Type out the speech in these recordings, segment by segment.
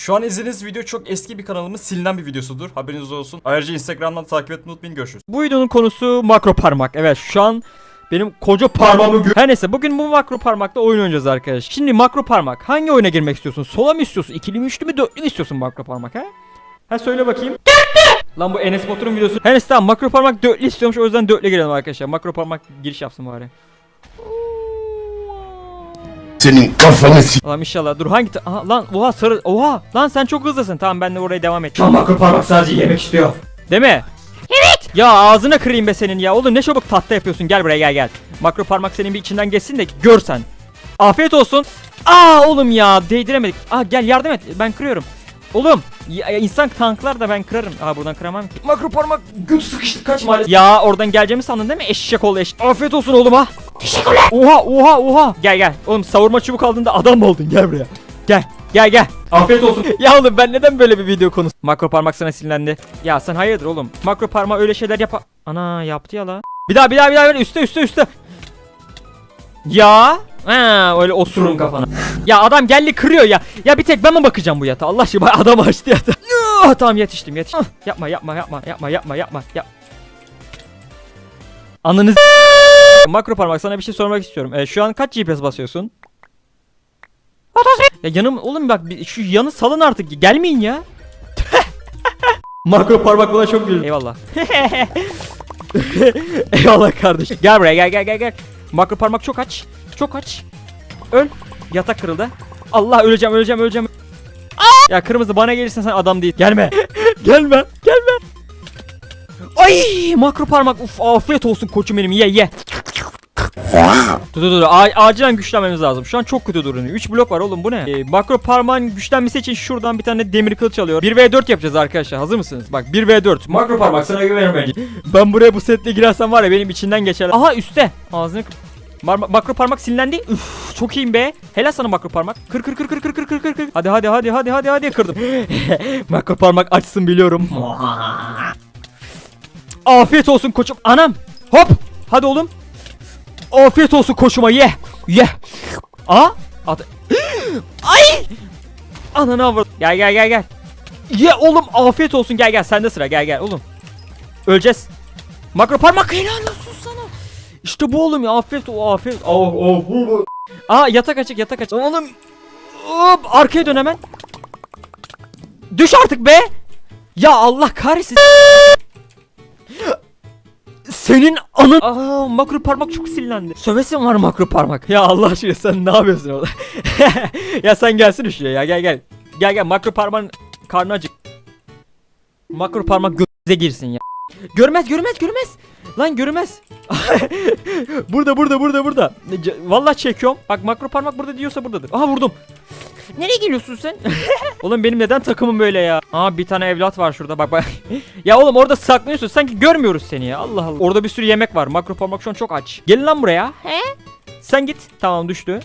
Şu an izlediğiniz video çok eski bir kanalımın silinen bir videosudur. Haberiniz olsun. Ayrıca Instagram'dan takip etmeyi unutmayın. Görüşürüz. Bu videonun konusu makro parmak. Evet şu an benim koca parmağımı gö- Her neyse bugün bu makro parmakla oyun oynayacağız arkadaş. Şimdi makro parmak hangi oyuna girmek istiyorsun? Sola mı istiyorsun? İkili mi üçlü mü dörtlü mü istiyorsun makro parmak ha? Ha söyle bakayım. Lan bu Enes Batur'un videosu. Her neyse tamam makro parmak dörtlü istiyormuş o yüzden dörtlü girelim arkadaşlar. Makro parmak giriş yapsın bari. Senin kafanı s- Lan inşallah dur hangi ta- Aha, lan oha sarı oha lan sen çok hızlısın tamam ben de oraya devam et. An makro parmak sadece yemek istiyor. Değil mi? Evet. Ya ağzına kırayım be senin ya. Oğlum ne çabuk tahta yapıyorsun. Gel buraya gel gel. Makro parmak senin bir içinden geçsin de görsen. Afiyet olsun. Aa oğlum ya değdiremedik. Aa gel yardım et. Ben kırıyorum. Oğlum ya, insan tanklar da ben kırarım. Aa buradan kıramam ki. Makro parmak göt sıkıştı kaç maalesef. Ya oradan geleceğimi sandın değil mi? Eşek ol eşek. Afiyet olsun oğlum ha. Teşekkürler. Oha oha oha. Gel gel. Oğlum savurma çubuk aldığında adam oldun? Gel buraya. Gel. Gel gel. Afiyet olsun. ya oğlum ben neden böyle bir video konusu? Makro parmak sana sinirlendi. Ya sen hayırdır oğlum? Makro parmak öyle şeyler yap. Ana yaptı ya la. Bir daha bir daha bir daha bir üstte üstte üstte. Ya. Ha öyle osurun kafana. Ya adam geldi kırıyor ya. Ya bir tek ben mi bakacağım bu yatağa? Allah aşkına adam açtı yatağı. Ah, tamam yetiştim yetiştim. Yapma yapma yapma yapma yapma yapma. Yap. Anınız Makro parmak sana bir şey sormak istiyorum. Ee, şu an kaç GPS basıyorsun? 31. Ya yanım oğlum bak şu yanı salın artık. Gelmeyin ya. Makro parmak buna çok güldü. Eyvallah. Eyvallah kardeşim. Gel buraya gel gel gel gel. Makro parmak çok aç. Çok aç. Öl. Yatak kırıldı. Allah öleceğim öleceğim öleceğim. Ya kırmızı bana gelirsen sen adam değil. Gelme. gelme. Gelme. Ay makro parmak. Uf afiyet olsun koçum benim. Ye ye. Dur dur dur. A- acilen güçlenmemiz lazım. Şu an çok kötü duruyor. 3 blok var oğlum bu ne? Ee, makro parmağın güçlenmesi için şuradan bir tane demir kılıç alıyor. 1v4 yapacağız arkadaşlar. Hazır mısınız? Bak 1v4. Makro parmak sana güvenirim bence. ben buraya bu setle girersem var ya benim içinden geçer. Aha üstte. Ağzını kır. Mar- makro parmak sinirlendi. Üf, çok iyiyim be. Helal sana makro parmak. Kır kır kır kır kır kır kır kır kır. Hadi hadi hadi hadi hadi hadi kırdım. makro parmak açsın biliyorum. Afiyet olsun koçum. Anam. Hop. Hadi oğlum. Afiyet olsun koşuma ye. Ye. Aa. At. Ay. Ananı avradı. Gel gel gel gel. Ye oğlum afiyet olsun gel gel sende sıra gel gel oğlum. Öleceğiz. Makro parmak helal. İşte bu oğlum ya afiyet o afiyet. Oh bu. Aa yatak açık yatak açık. Oğlum. Hop arkaya dön hemen. Düş artık be. Ya Allah kahretsin. Senin anın... Aa makro parmak çok sinirlendi. Sövesim var makro parmak. Ya Allah aşkına sen ne yapıyorsun orada? ya sen gelsin şuraya ya gel gel. Gel gel makro parmağın karnı acık. Makro parmak göze girsin ya. Görmez görmez görmez. Lan görmez. burada burada burada burada. Vallahi çekiyorum. Bak makro parmak burada diyorsa buradadır. Aha vurdum. Nereye geliyorsun sen? oğlum benim neden takımım böyle ya? Aa bir tane evlat var şurada bak bak. ya oğlum orada saklanıyorsun sanki görmüyoruz seni ya. Allah Allah. Orada bir sürü yemek var. Makro parmak şu an çok aç. Gelin lan buraya. He? Sen git. Tamam düştü.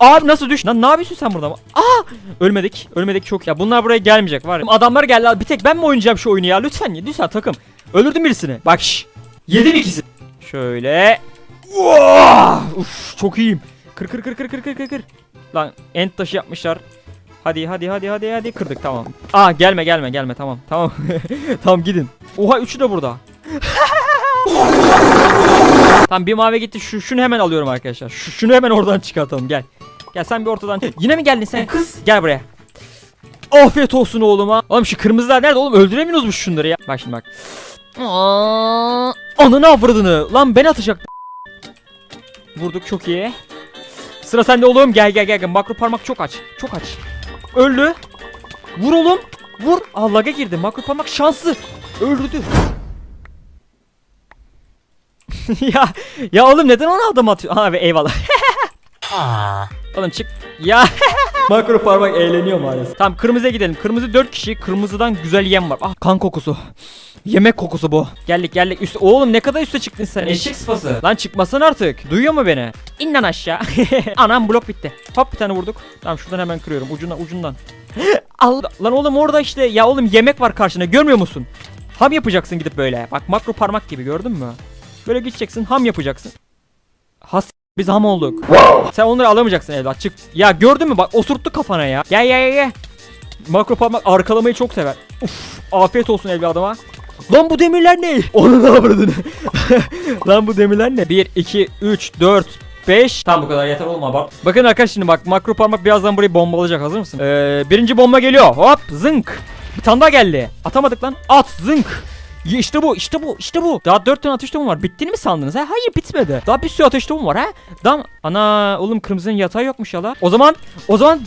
Abi nasıl düş? Lan ne yapıyorsun sen burada? Aa! Ölmedik. Ölmedik çok. Ya bunlar buraya gelmeyecek var ya. Adamlar geldi. Bir tek ben mi oynayacağım şu oyunu ya? Lütfen lütfen takım. Öldürdüm birisini. Bak şş. Yedim ikisi. Şöyle. Uaa! Uf çok iyiyim. Kır kır kır kır kır kır kır kır. Lan end taşı yapmışlar. Hadi hadi hadi hadi hadi kırdık tamam. Aa gelme gelme gelme tamam tamam. tamam gidin. Oha üçü de burada. tamam bir mavi gitti. Şu şunu hemen alıyorum arkadaşlar. Şu, şunu hemen oradan çıkartalım gel. Gel sen bir ortadan. Yine mi geldin sen kız? Gel buraya. Afiyet olsun oğluma. Oğlum şu kırmızılar nerede oğlum? Öldüremiyoruz mu şunları ya? Bak şimdi bak. Aa, ananı avradını. Lan ben atacaktım. Vurduk çok iyi. Sıra sende oğlum. Gel gel gel. gel. Makro parmak çok aç. Çok aç. Öldü. Vur oğlum. Vur. Aa laga girdi. Makro parmak şanslı. Öldürdü. ya ya oğlum neden ona adam atıyor? Abi eyvallah. oğlum çık. Ya Makro parmak eğleniyor maalesef. Tamam kırmızıya gidelim. Kırmızı 4 kişi. Kırmızıdan güzel yem var. Ah kan kokusu. Yemek kokusu bu. Geldik geldik. Üst Oğlum ne kadar üste çıktın sen? Eşek sıpası. Lan çıkmasın artık. Duyuyor mu beni? İn lan aşağı. Anam blok bitti. Hop bir tane vurduk. Tamam şuradan hemen kırıyorum. Ucundan ucundan. Al. Lan oğlum orada işte ya oğlum yemek var karşına görmüyor musun? Ham yapacaksın gidip böyle. Bak makro parmak gibi gördün mü? Böyle gideceksin ham yapacaksın. Has biz ham olduk. Sen onları alamayacaksın evlat çık. Ya gördün mü bak osurttu kafana ya. Gel gel gel makro parmak arkalamayı çok sever. Uf, afiyet olsun evladıma. Lan bu demirler ne? Onu ne yapırdın? Lan bu demirler ne? 1, 2, 3, 4, 5. Tamam bu kadar yeter olma abart. Bakın arkadaşlar şimdi bak makro parmak birazdan burayı bombalayacak hazır mısın? Ee, birinci bomba geliyor. Hop zınk. Bir tane daha geldi. Atamadık lan. At zınk. Ya İşte bu, işte bu, işte bu. Daha 4 tane atış topu var. Bittiğini mi sandınız ha? Hayır bitmedi. Daha bir sürü atış topu var ha. Dam ana oğlum kırmızının yatağı yokmuş ya la. O zaman, o zaman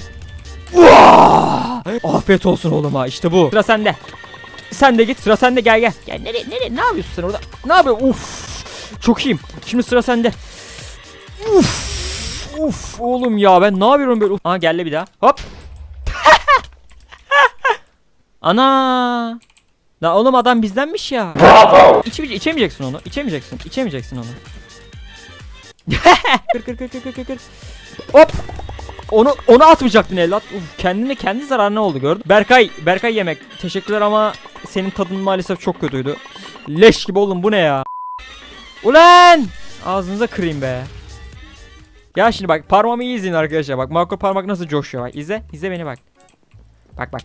Uaa! Afiyet olsun oğlum ha işte bu. Sıra sende. Sen de git sıra sende gel gel. Gel nereye nereye ne yapıyorsun sen orada? Ne yapıyorsun? Uf. Çok iyiyim. Şimdi sıra sende. Uf. Uf oğlum ya ben ne yapıyorum böyle? Aa geldi bir daha. Hop. Ana. La oğlum adam bizdenmiş ya. Bravo. İçe, içemeyeceksin onu. İçemeyeceksin. İçemeyeceksin onu. kır kır kır kır kır kır. Hop. Onu onu atmayacaktın evlat. Uf, kendine kendi zararına oldu gördün. Berkay, Berkay yemek. Teşekkürler ama senin tadın maalesef çok kötüydü. Leş gibi oğlum bu ne ya? Ulan! Ağzınıza kırayım be. Ya şimdi bak parmağımı iyi izleyin arkadaşlar. Bak makro parmak nasıl coşuyor bak. İzle, izle beni bak. Bak bak.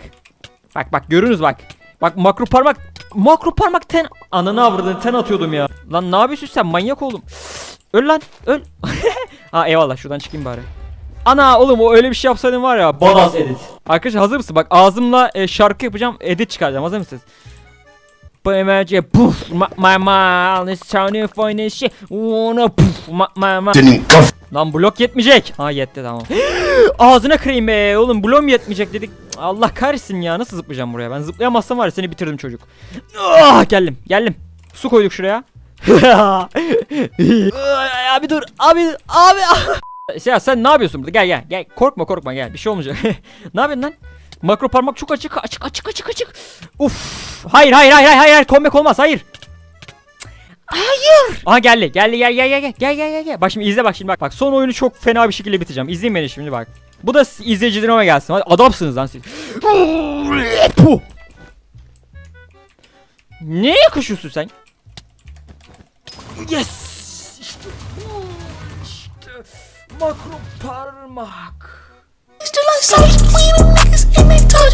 Bak bak görünüz bak. Bak makro parmak makro parmak ten ananı avradını ten atıyordum ya. Lan ne yapıyorsun sen manyak oğlum. Öl lan öl. ha eyvallah şuradan çıkayım bari. Ana oğlum o öyle bir şey yapsaydın var ya. Bonas edit. Arkadaşlar hazır mısın? Bak ağzımla e, şarkı yapacağım. Edit çıkaracağım. Hazır mısınız? Bu emerce puf my my is to find this shit wanna puf my my my Senin kaf Lan blok yetmeyecek. Ha yetti tamam. Ağzına kırayım be oğlum blok yetmeyecek dedik. Allah kahretsin ya nasıl zıplayacağım buraya ben zıplayamazsam var ya seni bitirdim çocuk. Ah geldim geldim. Su koyduk şuraya. Ay, abi dur abi abi. Ya sen ne yapıyorsun burada? Gel gel gel. Korkma korkma gel. Bir şey olmayacak. ne yapıyorsun lan? Makro parmak çok açık açık açık açık açık. Uf. Hayır hayır hayır hayır hayır. Comeback olmaz. Hayır. Hayır. Aha geldi. Geldi gel gel gel gel. Gel gel gel gel. Bak şimdi izle bak şimdi bak. Bak son oyunu çok fena bir şekilde bitireceğim. İzleyin beni şimdi bak. Bu da izleyicilerime gelsin. Hadi adamsınız lan siz. Puh. Ne yakışıyorsun sen? Yes. İşte bu. İşte makro parmak. Still I say, we